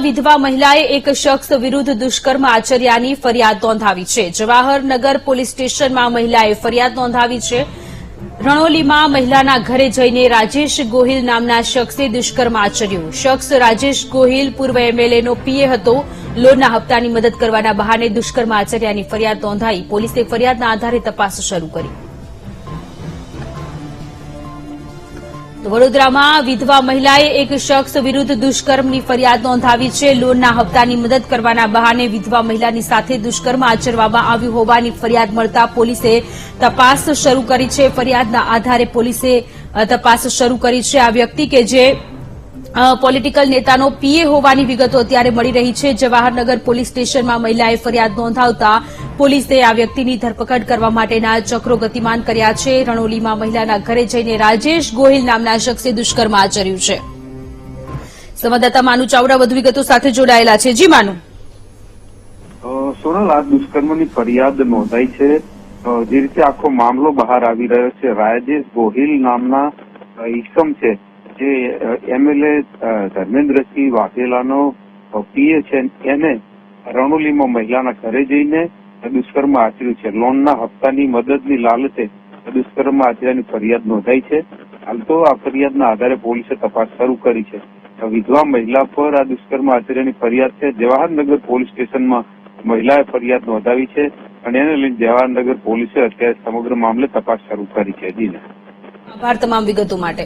વિધવા મહિલાએ એક શખ્સ વિરુદ્ધ દુષ્કર્મ આચર્યાની ફરિયાદ નોંધાવી છે. જવાહરનગર પોલીસ સ્ટેશનમાં મહિલાએ ફરિયાદ નોંધાવી છે. રણોલીમાં મહિલાના ઘરે જઈને રાજેશ ગોહિલ નામના શખ્સે દુષ્કર્મ આચર્યું. શખ્સ રાજેશ ગોહિલ પૂર્વ એમએલએનો પીએ હતો. લોનના હપ્તાની મદદ કરવાના બહાને દુષ્કર્મ આચર્યાની ફરિયાદ નોંધાઈ પોલીસે ફરિયાદના આધારે તપાસ શરૂ કરી. વડોદરામાં વિધવા મહિલાએ એક શખ્સ વિરુદ્ધ દુષ્કર્મની ફરિયાદ નોંધાવી છે. લોનના હપ્તાની મદદ કરવાના બહાને વિધવા મહિલાની સાથે દુષ્કર્મ આચરવામાં આવ્યું હોવાની ફરિયાદ મળતા પોલીસે તપાસ શરૂ કરી છે. ફરિયાદના આધારે પોલીસે તપાસ શરૂ કરી છે આ વ્યક્તિ કે જે પોલિટિકલ નેતાનો પીએ હોવાની વિગતો અત્યારે મળી રહી છે. જવાહરનગર પોલીસ સ્ટેશનમાં મહિલાએ ફરિયાદ નોંધાવતા પોલીસે આ વ્યક્તિની ધરપકડ કરવા માટેના ચક્રો ગતિમાન કર્યા છે. રણોલીમાં મહિલાના ઘરે જઈને રાજેશ ગોહિલ નામના શખ્સે દુષ્કર્મ આચર્યું છે. સંવાદદાતા માનુ ચાવડા વધુ વિગતો સાથે જોડાયેલા છે. જી, માનુ. સોનલ, આ દુષ્કર્મની ફરિયાદ નોંધાઈ છે. જે રીતે આખો મામલો બહાર આવી રહ્યો છે. રાજેશ ગોહિલ નામના ઈસમ છે. જે એમએલએ ધર્મેન્દ્રસિંહ વાઘેલાનો પીએ છે. એને રણોલીમાં મહિલાના ઘરે જઈને દુષ્કર્મ આચર્યું છે. લોનના હપ્તાની મદદની લાલચે દુષ્કર્મ આચર્યાની ફરિયાદ નોંધાઈ છે. હાલ તો આ ફરિયાદના આધારે પોલીસે તપાસ શરૂ કરી છે. વિધવા મહિલા પર આ દુષ્કર્મ આચર્યાની ફરિયાદ છે. જવાહરનગર પોલીસ સ્ટેશનમાં મહિલાએ ફરિયાદ નોંધાવી છે અને એને લઈને જવાહરનગર પોલીસે અત્યારે સમગ્ર મામલે તપાસ શરૂ કરી છે. જીને આભાર તમામ વિગતો માટે.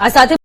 આ સાથે